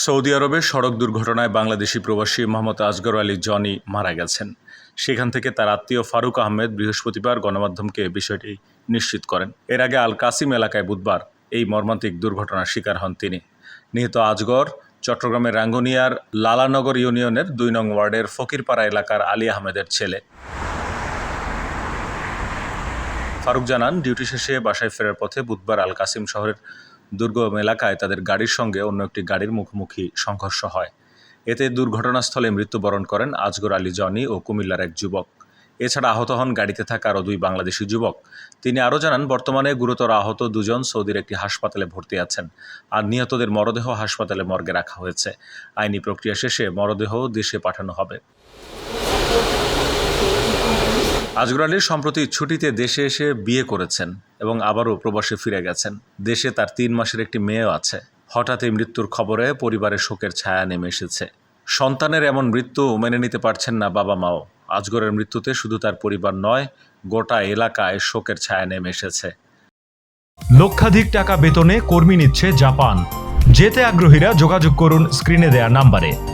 Saudi আরবে সড়ক দুর্ঘটনায় বাংলাদেশি প্রবাসী মোহাম্মদ আজগর আলী জনি মারা গেছেন। সেখান থেকে তার আত্মীয় ফারুক আহমেদ বৃহস্পতিবার গণমাধ্যমকে বিষয়টি নিশ্চিত করেন। এর আগে আল কাসিম এলাকায় বুধবার এই মর্মান্তিক দুর্ঘটনার শিকার হন তিনি। নিহত আজগর চট্টগ্রামের রাঙ্গুনিয়ার লালানগর ইউনিয়নের দুই নং ওয়ার্ডের ফকিরপাড়া এলাকার আলী আহমেদের ছেলে। ফারুক জানান, ডিউটি শেষে বাসায় ফেরার পথে বুধবার আল কাসিম শহরের দুর্গম এলাকায় তাদের গাড়ির সঙ্গে অন্য একটি গাড়ির মুখোমুখি সংঘর্ষ হয়। এতে দুর্ঘটনাস্থলে মৃত্যুবরণ করেন আজগর আলী জনি ও কুমিল্লার এক যুবক। এছাড়া আহত হন গাড়িতে থাকা আরও দুই বাংলাদেশি যুবক। তিনি আরও জানান, বর্তমানে গুরুতর আহত দুজন সৌদির একটি হাসপাতালে ভর্তি আছেন আর নিহতদের মরদেহ হাসপাতালে মর্গে রাখা হয়েছে। আইনি প্রক্রিয়া শেষে মরদেহ দেশে পাঠানো হবে। আজগর আলী সম্প্রতি ছুটিতে দেশে এসে বিয়ে করেছেন এবং আবারও প্রবাসে ফিরে গেছেন। দেশে তার তিন মাসের একটি মেয়েও আছে। হঠাৎ এই মৃত্যুর খবরে পরিবারের শোকের ছায়া নেমে এসেছে। সন্তানের এমন মৃত্যু মেনে নিতে পারছেন না বাবা মাও। আজগরের মৃত্যুতে শুধু তার পরিবার নয়, গোটা এলাকায় শোকের ছায়া নেমে এসেছে। লক্ষাধিক টাকা বেতনে কর্মী নিচ্ছে জাপান। যেতে আগ্রহীরা যোগাযোগ করুন স্ক্রিনে দেয়া নাম্বারে।